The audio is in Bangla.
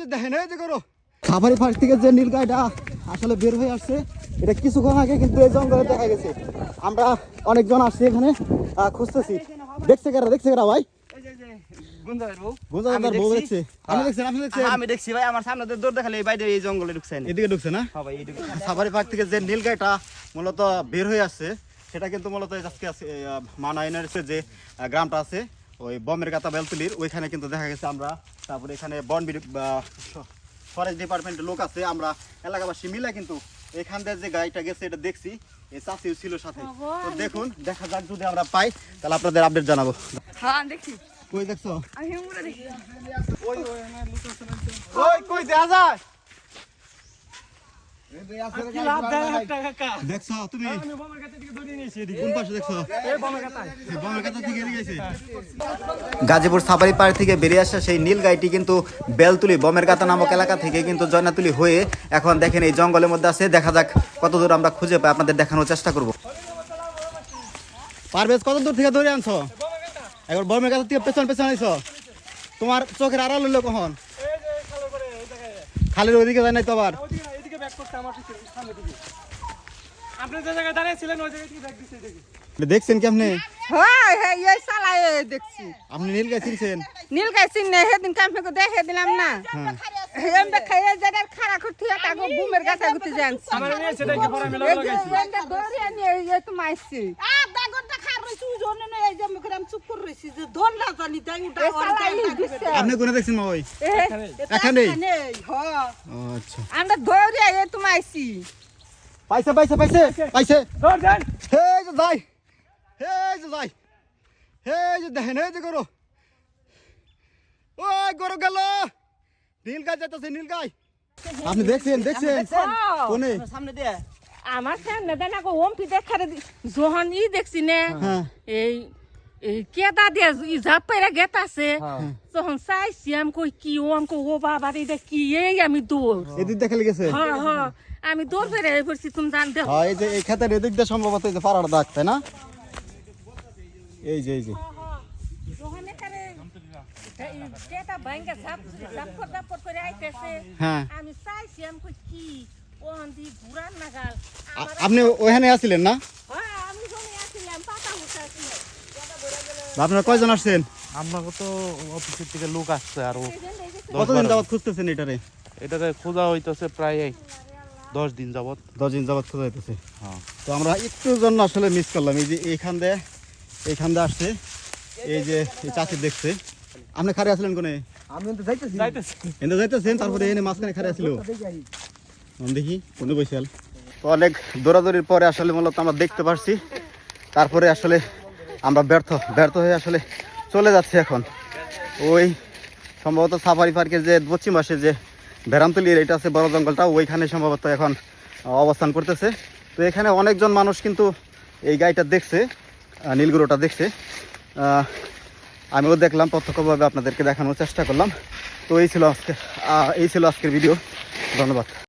যে দেখেন এই যে করো সাফারি পার্ক থেকে যে নীল গাইটা আসলে বের হয়ে আসছে এটা কিছুক্ষণ আগে কিন্তু এই জঙ্গলে দেখা গেছে। আমরা অনেকজন আসছি এখানে খুঁজতেছি। দেখছে কারা দেখছে কারা ভাই? আমি দেখছি। দেখছেন আমি দেখছি ভাই আমার সামনে দিয়ে দৌড় দেখালে এই বাইরে এই জঙ্গলে ঢুকছে না এদিকে ঢুকছে না? সাফারি পার্ক থেকে যে নীল গাইটা মূলত বের হয়ে আসছে সেটা কিন্তু মূলত আজকে যে যে গ্রামটা আছে। ওই বমের গাতা বেলতুলির ওইখানে কিন্তু দেখা গেছে আমরা। তারপরে এখানে বন ফরেস্ট ডিপার্টমেন্টের লোক আছে আমরা এলাকাবাসী মিলে কিন্তু এখান দিয়ে যে গাড়িটা গেছে এটা দেখছি। এই চাষিও ছিল সাথে। তো দেখুন দেখা যাক যদি আমরা পাই তাহলে আপনাদের আপডেট জানাব। হ্যাঁ দেখছি কই দেখছ? আমি হেমুরা দেখি। ওই কই দেখা যায়? দেখছ তুমি? কোন পাশে দেখছ? বমের কাছে থেকে এদিকে গেছে গাজীপুর সাফারি পার্ক থেকে বেরিয়ে আসা সেই নীল গাইটি কিন্তু বেলতুলি বমের কাতা নামক এলাকা থেকে কিন্তু জয়নাতুলি হয়ে এখন দেখেন এই জঙ্গলের মধ্যে আছে। দেখা যাক কত দূর আমরা খুঁজে পাই। আপনাদের দেখানোর চেষ্টা করব। পারভেজ কত দূর থেকে ধরে আনছো? একবার বমের কাছে থেকে পেছন পেছন আইছো। তোমার চোখের আড়াল হইল কখন? খালের ওইদিকে যায় নাই তো আবার? আপনি যে জায়গায় দাঁড়িয়েছিলেন ওই জায়গায় ব্যাগ দিচ্ছে দেখি দেখছেন কি আপনি? হ্যাঁ হ্যাঁ এই দেখছি। আপনি নীল গাছ চিনছেন? নীল গাই চিনে সেদিন কামে দেখে দিলাম না। এমবে খাইয়ে জায়গার খাড়া করতে তাকে বুমের গাছা করতে জানছি আমার নিয়ে সেটাকে লাগাইছি? দৌড়ে এই তো মাইছি আপনি কোনে দেখছেন মা ওই? এ, এখানেই হ্যাঁ। ও, আচ্ছা। আমরা দৌড়ে এই তো মাইছি পাইছে পাইছে পাইছে পাইছে। ধর দেন হে যে যাই হে যে যাই হে যে দেখেন হে যে করো ওই গরু গেল। নীল গাছ যাইতেছে নীল গাছ। আপনি দেখছেন? দেখছেন? কোনে? সামনে দিয়ে। আমার সামনে দেন আগো ওমটি দেখারে যখন ই দেখছি নে। হ্যাঁ এই এই কেদা দিয়ে ই ঝাপ পেরে গেতাছে তখন চাইছি আমি কই কি ও আমি ও বাবা রে এটা কি? এই আমি দৌড়। এদিক দেখালে গেছে হ্যাঁ হ্যাঁ। আমি দৌড় ফেরে পড়ছি তুমি জান দেখো হ্যাঁ এই যে এই খেতের এদিক দিয়ে সম্ভবত এই যে পাড়ার দাগ তাই না? এই যে এই যে। কেদা ভাঙ্গা ঝাপ ঝাপট করে আইতেছে। হ্যাঁ। আমি চাইছি আমি কই কি? আপনি ওখানে আছিলেন না? হ্যাঁ আমি আসছিলাম পাতা উঠাছিলাম আপনারা কয়জন আসছেন? আপনাকে তো অফিসের থেকে লোক আসছে আরও কতদিন যাবত খুঁজতেছেন এটারে? এটাকে খোঁজা হইতেছে প্রায় দশ দিন যাবত দশ দিন যাবত খোঁজা হইতেছে। হ্যাঁ। তো আমরা একটু জন্য আসলে মিস করলাম। এই যে এইখান দিয়ে এইখান দিয়ে আসছে। এই যে চাষি দেখছে। আপনি খারে আসলেন কোনে? যাইতেছি। এনে যাইতেছেন তারপরে এনে মাঝখানে খারে আসছিল আমি দেখি কোনে বৈশাল তো অনেক দৌড়াদৌড়ির পরে আসলে মূলত আমরা দেখতে পারছি। তারপরে আসলে আমরা ব্যর্থ ব্যর্থ হয়ে আসলে চলে যাচ্ছি এখন। ওই সম্ভবত সাফারি পার্কের যে পশ্চিম পাশে যে ভেরামতলির এটা আছে বড় জঙ্গলটা ওইখানে সম্ভবত এখন অবস্থান করতেছে। তো এখানে অনেকজন মানুষ কিন্তু এই গাড়িটা দেখছে আহ, নীলগুড়োটা দেখছে। আমিও দেখলাম প্রত্যক্ষভাবে আপনাদেরকে দেখানোর চেষ্টা করলাম। তো এই ছিল আজকে এই ছিল আজকের ভিডিও। ধন্যবাদ।